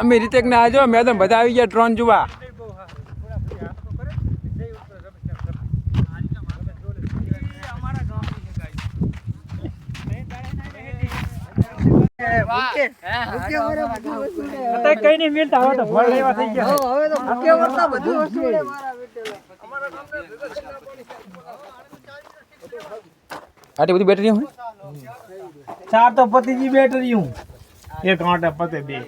અમે રીતેક ના આજો મેદાન બધા આવી ગયા ડ્રોન જોવા. કઈ નહીં મિલતા હવે તો ફળ લેવા થઈ ગયા. આટલી બધી બેટરી ચાર તો પતિજી બેટરી હું એક આંટા પતે બે.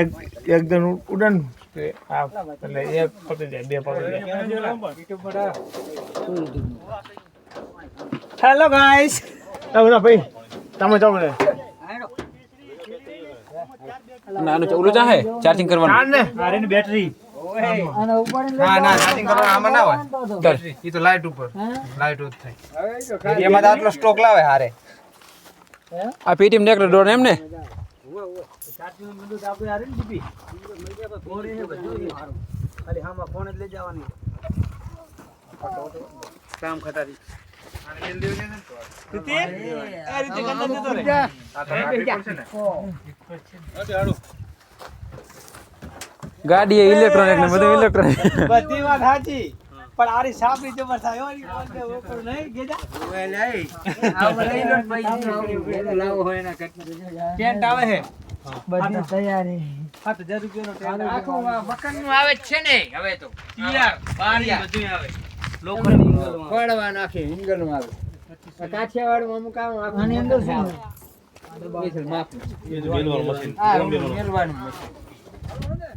એક એકદમ ઉડન એટલે એક પતી જાય બે પતી જાય. હેલો ગાઈસ તમે ભાઈ. તમે ચાલો ને. નાનું ઓલું ચાહે ચાર્જિંગ કરવાનું. ને. આરે બેટરી ના ના ચાર્જિંગ કરવા આમાં ના હોય. એ તો લાઈટ ઉપર. લાઈટ જ થાય એમાં તો આટલો સ્ટોક લાવે હારે. આ પેટીએમ ને ડ્રોન એમ ને ગાડી ઇલેક્ટ્રોનિક ને બધું ઇલેક્ટ્રોનિક બધી વાત સાચી. પણ આરી સાપરી જબર થાય ઈ બોલને ઉપર નહીં ગેજા? ટેન્ટ આવે હે બધી તૈયારી. હા તો જરૂર રૂપિયાનો ટેન્ટ આખો મકાનનું આવે છે ને હવે તો. તૈયાર બારી બધું આવે. પડવા નાખે ઇંગલનું આવે કાઠિયાવાડમાં અમુક આમ આની અંદર શું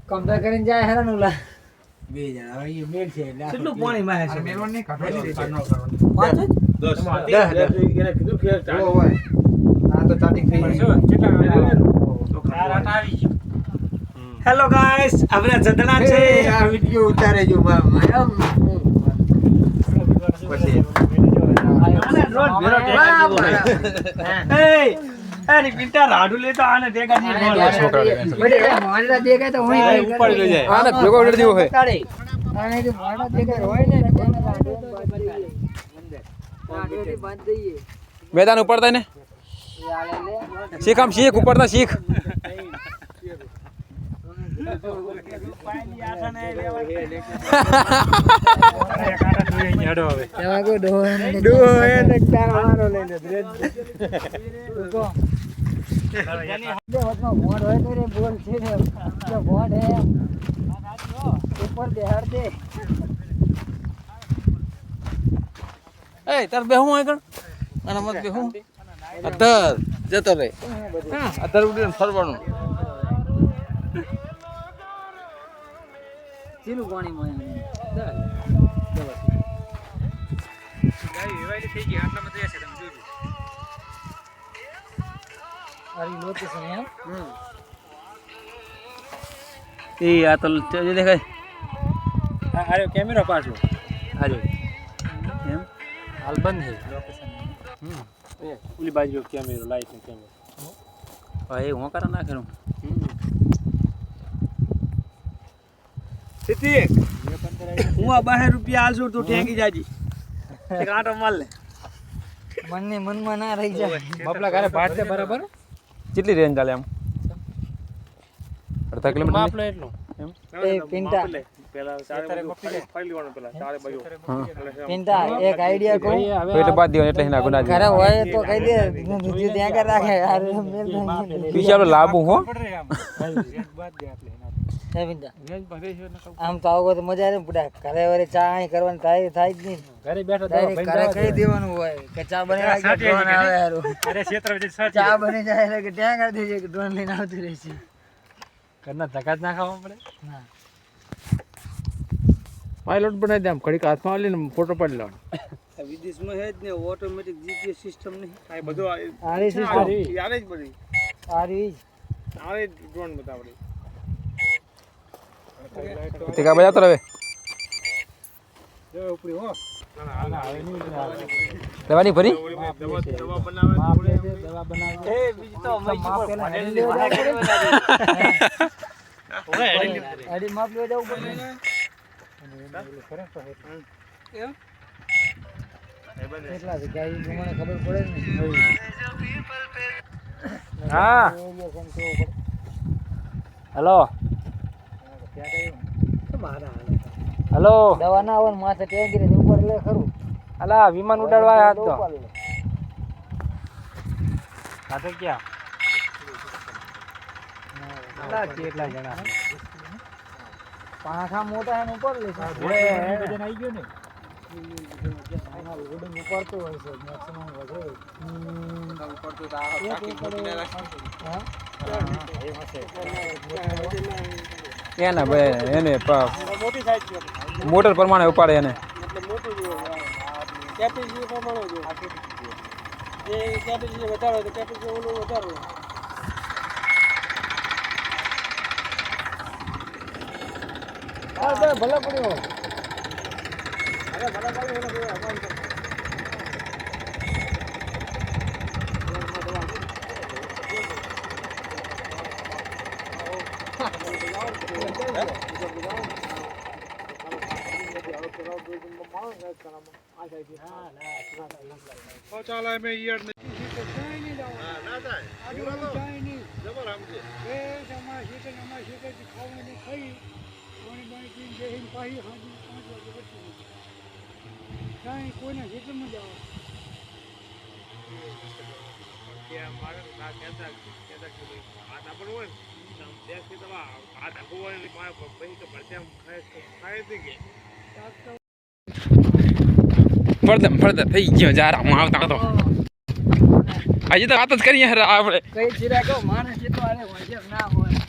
કમ્પેર કરીને જાય હેરાન ઓલા બે જણા. હવે ઈ છે એટલે કેટલું પાણી માહે છે? મેલવન નહીં કાઢો પાંચ જ? દસ. દસ, દસ. એને કીધું કે હોય આ તો ચાર્જિંગ થઈ જાય હેલો ગાઈસ આપણે જદણા છે. આ વિડિયો ઉતારે જો પછી. આને રોજ ભેરો રાડુ લેતો આને ન તો હું ઉપર લઈ જાય. આને ભેગો દેવો હોય ને. મેદાન ઉપડતા ને. શીખ આમ શીખ ઉપડતા શીખ. એમાં કોઈ ડોહો એને તારો મારો લઈને ભોંડ હોય તો રે બોલ છે ને જો ભોંડ હે? ઉપર બેહાડ દે એ તાર બેહું આગળ અને મત બેહું અધર જતો રે અધર ઉડીને ફરવાનું ચીલું પાણીમાં આરી લોકેશન હે એ આ તો જે દેખાય. આ- આ કેમેરો પાછો. હાજો એમ? હાલ બંધ છે ઓલી બાજુ કેમેરો લાઈટ નો કેમેરો ભાઈ હું કરા નાખેલું સિદ્ધિ હું આ બાર રૂપિયા આલશું તું ઠેંગી જાજી. એક આંટો માલ લે. મનને મનમાં ના રહી જાય. બાપલા ઘરે ભાટ છે બરાબર? કેટલી રેન્જ ચાલે આમ અડધા કિલોમીટર એટલું. એ પિંટા પેલા ચારે ફાઈલ લેવાનું પેલા ચારે બાજુ. પિંટા એક આઈડિયા કહું? એટલે બાદ દેવાનું એટલે એના ગુના ઘરે હોય તો કહી દે બીજું ત્યાં રાખે. યાર મેલ થાય આપણે લાવવું હો આમ તો આવું તો મજા આવે બુડા. ઘરે વરે ચા અહીં કરવાની થાય થાય જ નહીં. ઘરે બેઠો ઘરે કહી દેવાનું હોય કે ચા બની રાખજો આવે અરે ક્ષેત્ર ચા બની જાય એટલે કે ત્યાં કરી દેજે કે ડ્રોન લઈને આવતી રહે છે. ઘરના ધક્કા જ ના ખાવા પડે. ના. પાયલોટ બનાવી દે આમ. ઘડીક હાથમાં લઈને ફોટો પાડી લેવાનો. વિદેશમાં હે જ ને ઓટોમેટિક જીપીએસ સિસ્ટમ નહીં. આ બધું આરી સિસ્ટમ યારે જ બધી. આરી જ. આરે ડ્રોન બતાવડે. તે કા બજાતો હવે? દવાની ભરી. Hello hello. દવા ના આવે માથે ટેંગી ઉપર લે ખરું. અલા વિમાન ઉડાડવા આવ્યા તો. સાથે ક્યાં અલા કેટલા જણા? પાંખા મોટા હે ઉપર લે આવી ગયો ને? ઉપડતું હોય છે મેક્સિમમ વધે. એને ભાઈ એને મોટર પ્રમાણે ઉપાડે એને. ભલે પડ્યો ચાલ અમે ઈયર નહીં ના? થાય જબર સમજે એ તમારા શીખે અમારા શીખે ખાવાનું ખાઈ પાણી પાણી પીને જઈને પાહી ખાધી પાંચ વાગે મારે ના કહેતા કહેતા કે ભાઈ આ હોય ફળદમ ફળદમ થઈ ગયો જારામાં આવતા તો હજી તો વાત જ કરીએ યાર આપણે. કઈ ચીરા કહો માણસ જેટલો આને હોશિયાર ના હોય.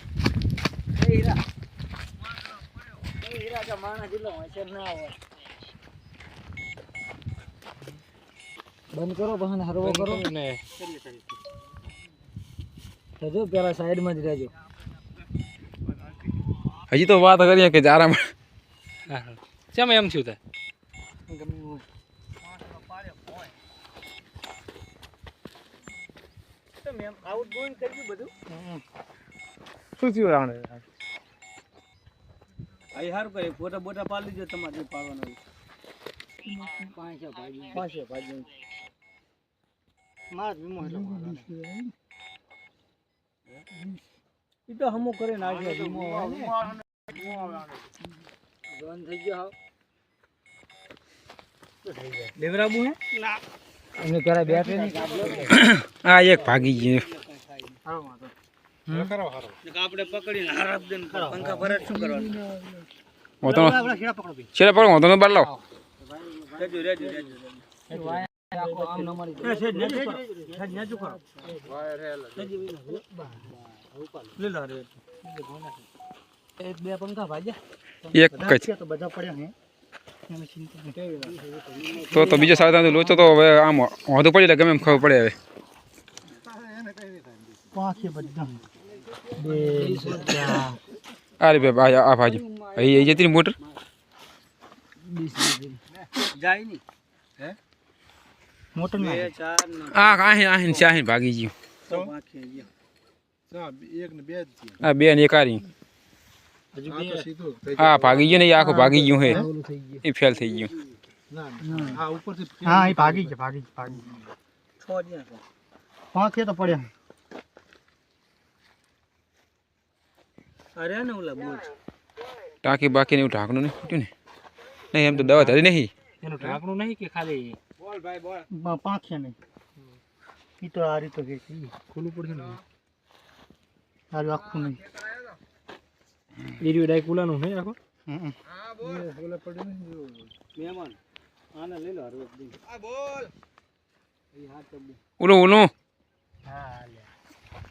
કઈ હીરા? કઈ હીરા કે માણસ જેટલો હોશિયાર ના હોય. બંધ કરો બહાને હરવો કરો. ને. તો જો પેલા સાઈડમાં જ રહેજો. હજી તો વાત કરીએ કે જારામાં. ચમ એમ થયું તે? શું થયું રાણે? પાંચસો ભાજી પાંચસો ભાજી માર વીમો એટલે એ તો હમું કરીને નાખ્યો વીમો આ એક ભાગી ગયો. હું તો છેલ્લે પડો હું તો બાર લાવ આમ મળી એક બે પંખા ભાજ્યા એક જ તો બધા પડ્યા હે તો તો બીજો ત્રણ લોચો તો હવે આમ વાંધો પડી એટલે ગમે એમ ખબર પડે હવે અરે બે ભાઈ આ ભાજી અહીં જતી ને મોટર જાય ની હે મોટર આ આહીન આહીન છે ભાગી ગયું આ બે ને એક આ રહી આ ભાગી ગયો ને આખો ભાગી ગયું હે. થઈ ગયું. એ ફેલ થઈ ગયું હા એ ભાગી ગયો ભાગી ભાગી છ જ્યાં પાંખે તો પડ્યા. અરે ને ઓલા બોલ ટાંકી બાકી ને એવું ઢાંકણું નહીં ફૂટ્યું ને? નહીં એમ તો દવા ધરી નહીં. એનું ઢાંકણું નહીં કે ખાલી? પાંખે નહીં. ઈ તો આ રીતે કે ખુલ્લું પડશે ને? આખું નહીં. એરિયો ડાય કુલાનું નહીં આખો મહેમાન આને લઈ લો હરવે દી ઓલું ઓલું. હા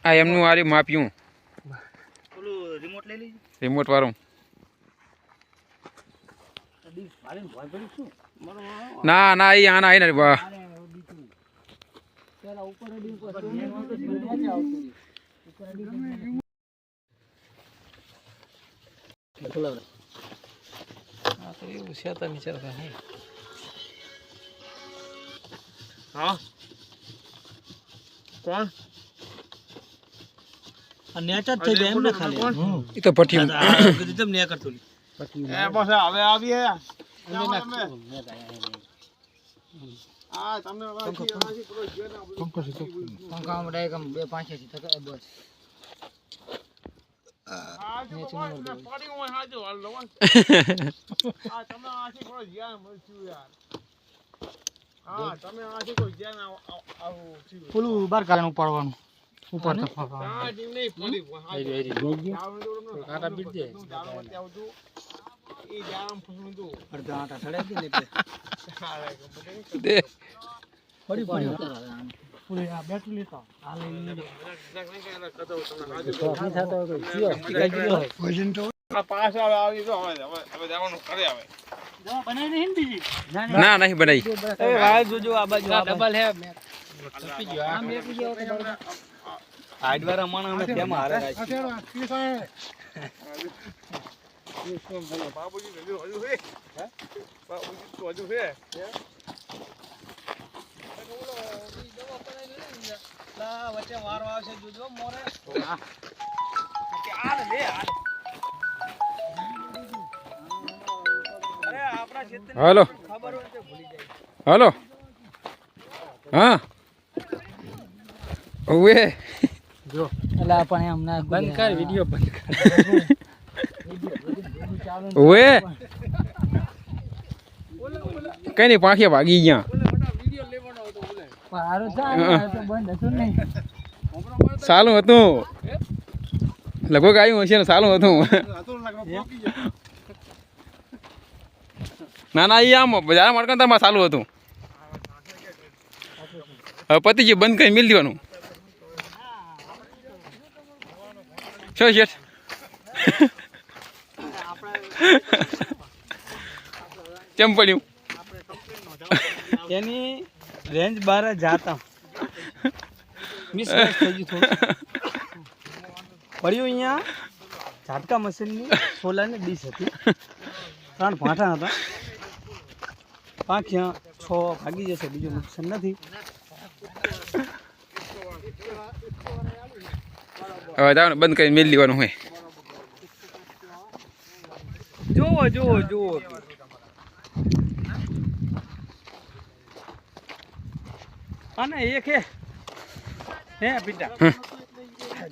આ એમનું આ માપ્યું. ઓલું રિમોટ લઈ લેજો. રિમોટ વાળું. ના ના એ આના આવીને બા ઉપર ઉપર નીચે આવતું રહ્યું. ઉપર અડી ખોલાવ હા તો એવું છે તો નીચે હે હા? કોણ? આ નેચ જ થઈ જાય એમ ને ખાલી. એ તો ભઠ્ઠી કીધું તેમ ને કરતું એ બસ હવે આવીએ. પંખામાં ડાયરેક્ટ આમ બે પાંચ બસ. પેલું બાર કાઢવાનું ઉપાડવાનું. ઉપર. અડધા આટા નહીં. દે. પડી પડી. પૂરી આ બેટરી લેતા તો આવી હવે હવે જવાનું કરે આવે. બનાવી નહીં બીજી? ના નહીં બનાવી. જોજો આ બાજુ ડબલ હે આમ અમે હારે બાબુજી હજુ હજુ છે? બાબુજી તો હજુ છે વચ્ચે વારો આવશે જોજો મોરે. અરે આપણા ક્ષેત્ર હાલો. ખબર હોય તો ભૂલી જાય. હાલો. હા. ઓવે એટલે આપણે એમ ના બંધ કર વિડિયો બંધ કર. ઓવે કઈ નહીં પાંખે ભાગી ગયા હારું ચાલે આ તો બંધ હતું નહીં સારું હતું લગભગ આવ્યું હશે ને સારું હતું. ના ના એ આમ બજાર મળકંતરમાં સારું હતું. હવે પતિજી બંધ કરી મિલ દેવાનું. શું શેઠ કેમ પડ્યું? એની રેન્જ બાર જાતા મિસ થઈ ગયું થોડું પડ્યું અહીંયા ઝાટકા મશીનની સોલાની ડીશ હતી. ત્રણ ભાંઠા હતા. પાંખ્યા છ ભાગી જશે બીજું નુકસાન નથી. હવે બંધ કરીને મેળ લેવાનું હોય. જુઓ જુઓ જુઓ. અને એક હે હે પીટા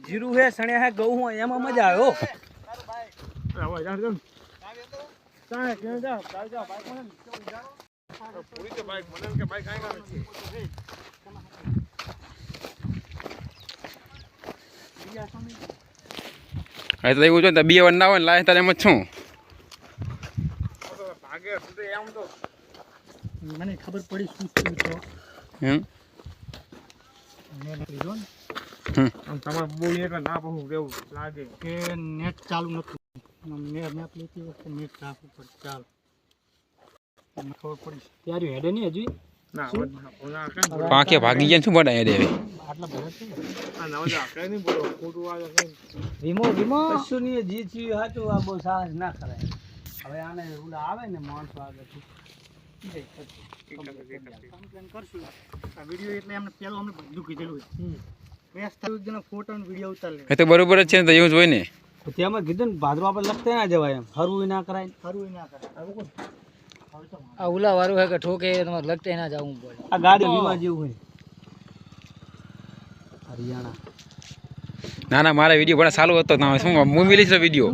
જીરું હે સણે હે ગૌ હું એમાં મજા આવ્યો એવું જો બે વાર ના હોય ને લાય તારે એમ જ છું. ભાગે તો એમ તો. મને ખબર પડી શું થયું તો હમ મેં લીધો ને આમ તમારે બોલીએ એટલે ના બહુ રહેવું લાગે કે નેટ ચાલુ નતું મેપ લેતી વખતે નેટ રાખવું પડે ચાલુ. ખબર પડી ત્યારે હેડે નહીં હજુ? પાંખે ભાગી ગયા શું બનાવી દે વીમો વીમો કશું નહીં જે થયું હાચું આ બહુ સાહસ ના કરાય. હવે આને ઓલા આવે ને માણસો આગળ કરશું. વીડિયો એટલે એમને પહેલું અમને બધું કીધેલું હોય મેં થયું ફોટો અને વીડિયો ઉતાર લે એ તો બરોબર જ છે ને તો એવું જ હોય ને. તેમાં કીધું ને ભાદરો આપણે લખતા ના જવાય એમ. હરવું ના કરાય. હરવું ના કરાય. આ ઉલા વાળું હે કે ઠોકે તમારે લગતે ના જવું પડે. આ ગાડી વીમા જેવું હોય. હરિયાણા. ના ના મારા વીડિયો પણ ચાલુ હતો. તમે શું હું મિલીશ વીડિયો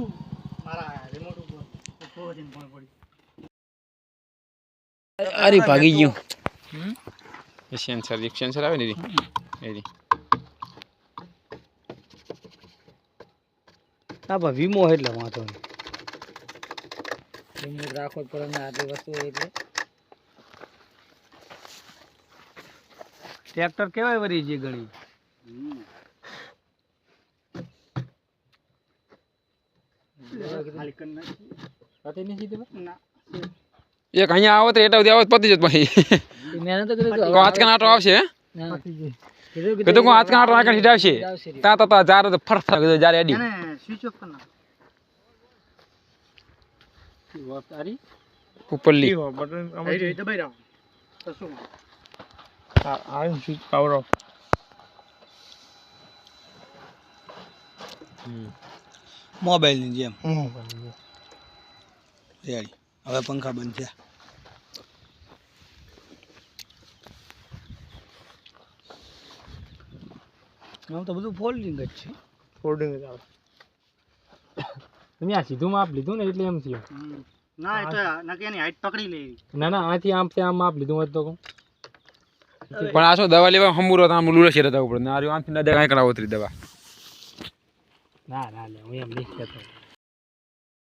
અરે ભાગી ગયું. એ સેન્સર એક સેન્સર આવે ને એરી હા ભાઈ વીમો એટલે વાંધો નહીં વીમો રાખો પર ને આટલી વસ્તુ એટલે ટ્રેક્ટર કેવાય વરી જે ગણી એક અહીંયા આવો તો એટલા સુધી આવો તો પતી જત પછી. આજકા આજકાલ આટો આવશે હે? કીધું કો આજકા નાટો આગળ હિટાવશે આવશે. તા તા તા જાર ફર ફર કીધું જાર એડી. સ્વિચ ઓફ કરના ઉપરલી. બટન દબાઈ રહો તો શું આ સ્વિચ પાવર ઓફ મોબાઈલની જેમ. રેડી. હવે પંખા બંધ થયા. આમ તો બધું ફોલ્ડિંગ જ છે. ફોલ્ડિંગ જ આવે. તમે આ સીધું માપ લીધું ને એટલે એમ થયું. ના એ તો નકે એની હાઈટ પકડી લેવી ના ના આથી આમ થી આમ માપ લીધું હોત તો કહું. પણ આ શું દવા લેવા હમુરો તો આમ લૂલે છે રહેતા ઉપર. ના આ રહ્યું આમથી ના દે કાંઈ કરાવો દવા. ના ના લે હું એમ નહીં કહેતો.